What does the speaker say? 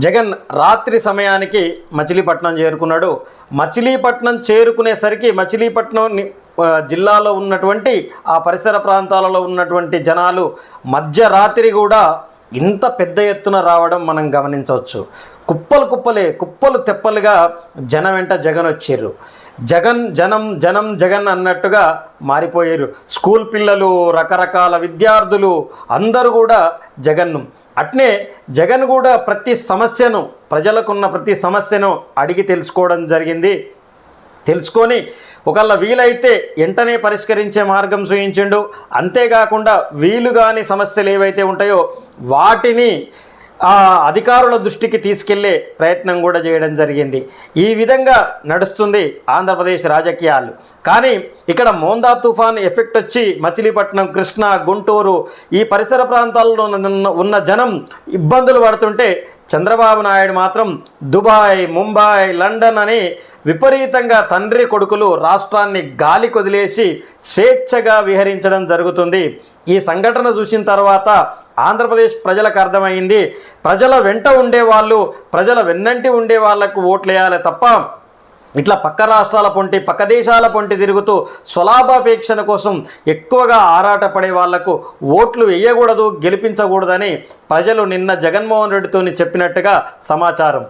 జగన్ రాత్రి సమయానికి మచిలీపట్నం చేరుకున్నాడు. మచిలీపట్నం చేరుకునేసరికి మచిలీపట్నం జిల్లాలో ఉన్నటువంటి ఆ పరిసర ప్రాంతాలలో ఉన్నటువంటి జనాలు మధ్యరాత్రి కూడా ఇంత పెద్ద ఎత్తున రావడం మనం గమనించవచ్చు. కుప్పలు కుప్పలే కుప్పలు తెప్పలుగా జనం వెంట జగన్ వచ్చిర్రు. జగన్ జనం జనం జగన్ అన్నట్టుగా మారిపోయారు. స్కూల్ పిల్లలు రకరకాల విద్యార్థులు అందరూ కూడా జగన్ను అట్నే జగన్ కూడా ప్రతి సమస్యను ప్రజలకున్న ప్రతి సమస్యను అడిగి తెలుసుకోవడం జరిగింది. తెలుసుకొని ఒకళ్ళ వీలైతే వెంటనే పరిష్కరించే మార్గం చూయించిండు అంతేకాకుండా వీలు కాని సమస్యలు ఏవైతే ఉంటాయో వాటిని ఆ అధికారుల దృష్టికి తీసుకెళ్ళే ప్రయత్నం కూడా చేయడం జరిగింది. ఈ విధంగా నడుస్తుంది ఆంధ్రప్రదేశ్ రాజకీయాలు. కానీ ఇక్కడ మోందా తుఫాన్ ఎఫెక్ట్ వచ్చి మచిలీపట్నం కృష్ణా గుంటూరు ఈ పరిసర ప్రాంతాల్లో ఉన్న- ఉన్న జనం ఇబ్బందులు పడుతుంటే చంద్రబాబు నాయుడు మాత్రం దుబాయ్ ముంబై లండన్ అని విపరీతంగా తండ్రి కొడుకులు రాష్ట్రాన్ని గాలి కొదిలేసి స్వేచ్ఛగా విహరించడం జరుగుతుంది. ఈ సంఘటన చూసిన తర్వాత ఆంధ్రప్రదేశ్ ప్రజలకు అర్థమైంది. ప్రజల వెంట ఉండేవాళ్ళు ప్రజల వెన్నంటి ఉండే వాళ్ళకు ఓట్లేయాలి తప్ప ఇట్లా పక్క రాష్ట్రాల పొంటి పక్క దేశాల పొంటి తిరుగుతూ స్వలాభాపేక్షణ కోసం ఎక్కువగా ఆరాటపడే వాళ్ళకు ఓట్లు వేయకూడదు గెలిపించకూడదని ప్రజలు నిన్న జగన్మోహన్ రెడ్డితోని చెప్పినట్టుగా సమాచారం.